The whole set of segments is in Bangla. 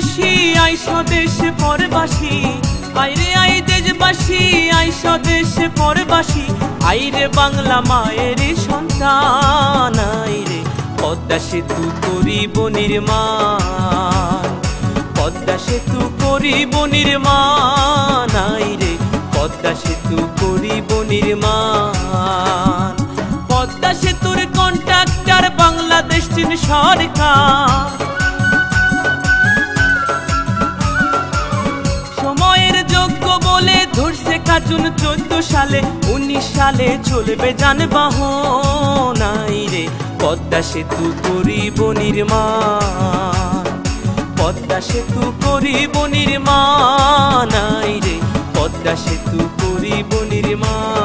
দেশবাসী আই স্বদেশে পরবাসী। আইরে আই দেশবাসী আই স্বদেশে পরবাসী। আইরে বাংলা মায়ের সন্তান আইরে পদ্মা সেতু করিব নির্মাণ পদ্মা সেতু করিব নির্মাণ আইরে পদ্মা সেতু করিব নির্মাণ পদ্মা সেতুর কন্ট্রাক্টর বাংলাদেশ চীন সরকার। চোদ্দ সালে, উনিশ সালে চলবে যানবাহন রে। পদ্মা সেতু করিব নির্মাণ। পদ্মা সেতু করিব নির্মাণ রে। পদ্মা সেতু করিব নির্মাণ।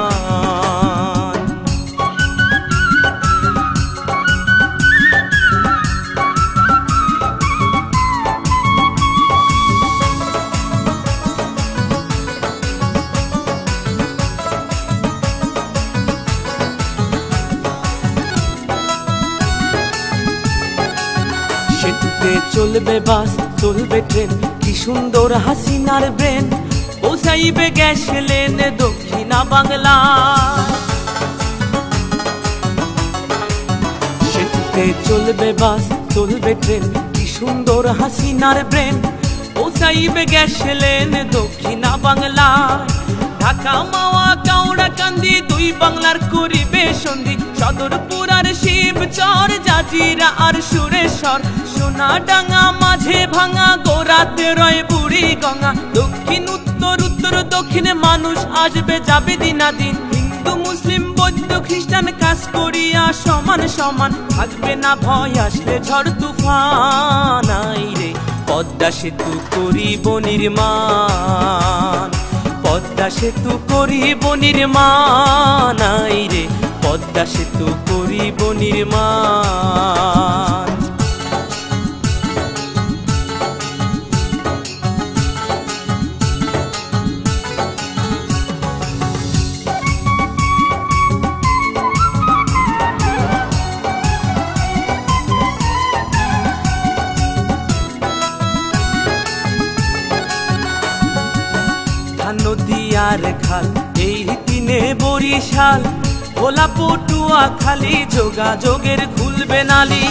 চলবে বাস, চলবে ট্রেন। কি সুন্দর হাসিনার ব্রেন। পৌঁছাইবে গ্যাস লেন দক্ষিণা বাংলা। সেতুতে চলবে বাস, চলবে ট্রেন। কি সুন্দর হাসিনার ব্রেন। পৌঁছাইবে গ্যাস লেন দক্ষিণা বাংলায় ঢাকা, মাওয়া কাউড়া কান্দি, দুই বাংলার করিবে সন্ধি। আর শিবচর, জাজিরা আর সুরেশ্বর। সোনা ডাঙ্গা মাঝে ভাঙা, গোরাতে রয় বুড়ি গঙ্গা। দক্ষিণ, উত্তর উত্তর, দক্ষিণে, মানুষ আসবে, যাবে দিনাদিন। হিন্দু, মুসলিম, বৌদ্ধ, খ্রিস্টান, কাজ করিয়া সমান সমান। থাকবে না ভয়, আসলে ঝড় তুফান। আইরে, পদ্মা সেতু করিব নির্মাণ। পদ্মা সেতু করিব নির্মাণ রে পদ্মা সেতু করিব নির্মাণ নদীয়ার খাল, এই দিনে বরিশাল। ভোলা, পটুয়া, খালি যোগাযোগের খুলবে নালি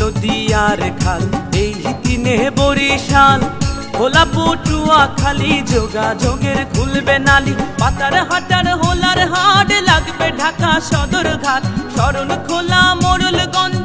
নদীয়ার খাল, এই দিনে বরিশাল। পটুয়া, খালি যোগাযোগের খুলবে নালি পাতার হাটার হোলার হাট লাগবে ঢাকা সদর ঘাট। শরণ খোলা মোরলগঞ্জ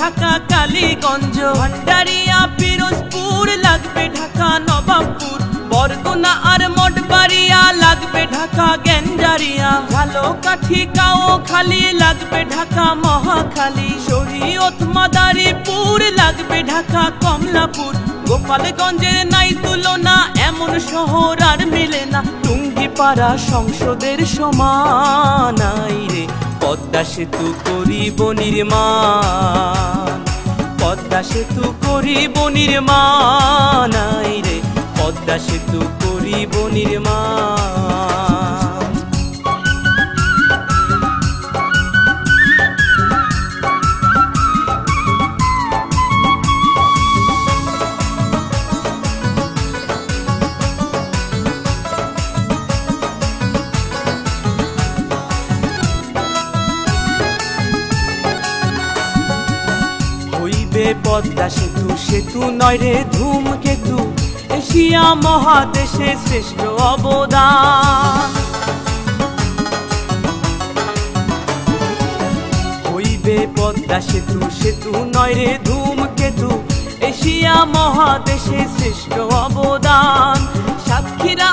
ঢাকা, কালীগঞ্জ, ভান্ডারিয়া, পিরোজপুর, লাগবে ঢাকা, নবাবপুর, বরগুনা আর মঠবাড়িয়া, লাগবে ঢাকা গেঞ্জারিয়া ভালো কাঠি কাও খালি লাগবে ঢাকা, মহাখালী, শরীয়ত, মাদারীপুর, লাগবে ঢাকা, কমলাপুর গোপালগঞ্জের নাই তুলনা, এমন শহর আর মিলে না, টুঙ্গিপাড়া সংসদের সমান রে। পদ্মা সেতু করিব নির্মাণ। পদ্মা সেতু করিব নির্মাণ রে পদ্মা সেতু করিব নির্মাণ। হইবে পদ্মা সেতু সেতু নয় রে ধূমকেতু। এশিয়া মহাদেশে শ্রেষ্ঠ অবদান। হইবে পদ্মা সেতু সেতু নয় রে ধূমকেতু। এশিয়া মহাদেশে শ্রেষ্ঠ অবদান। সাতক্ষীরা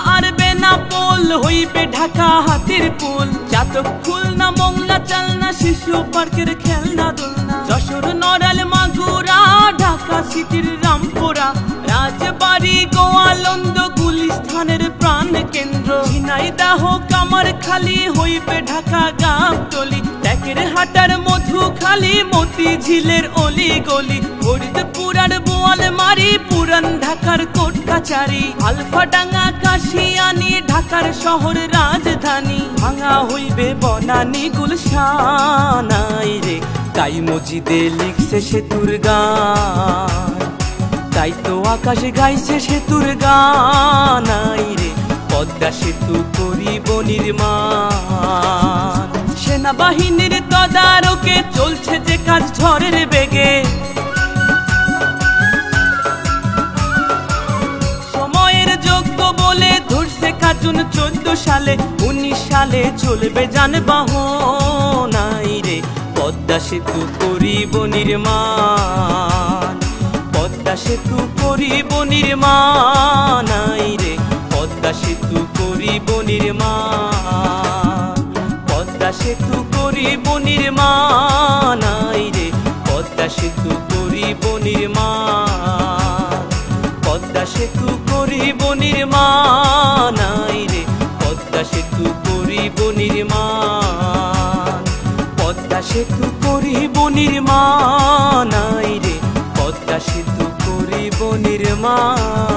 আর হইবে ঢাকা হাতির পুল চাতক খুলনা মোংলা চালনা শিশু, পার্কের খেলনা, দোলনা। যশোর, নড়াল, মাগুরা, ঢাকা সিটির রামপুরা। রাজবাড়ি, গোয়ালন্দ, গুলিস্থানের প্রাণ কেন্দ্র। ঝিনাইদাহ কামার খালি হইবে ঢাকা গাবতলি। ট্যাকের হাটার মধু খালি, মতি ঝিলের অলি গলি। ফরিদপুর আর বোয়াল মারি পুরান ঢাকার কোট কাচারি আলফা ডাঙ্গা কাশিয়ানি, ঢাকার শহর রাজধানী। ভাঙা হইবে বনানি গুলশানাই রে। তাই মজিদে লিখছে সেতুর গান। তাই তো আকাশে গাইছে সেতুর গান আই রে। পদ্মা সেতু করিব নির্মাণ। সেনাবাহিনীর তদারকে চলছে যে কাজ ঝড়ের বেগে। চোদ্দ সালে, উনিশ সালে চলবে যানবাহন। নাই রে, পদ্মা সেতু করিব নির্মাণ। পদ্মা সেতু করিব নির্মাণ। রে, পদ্মা সেতু করিব নির্মাণ। পদ্মা সেতু করিব নির্মাণ। রে, পদ্মা সেতু করিব নির্মাণ। পদ্মা সেতু করিব নির্মাণ। সেতু করিব নির্মাণ রে পদ্মা সেতু করিব নির্মাণ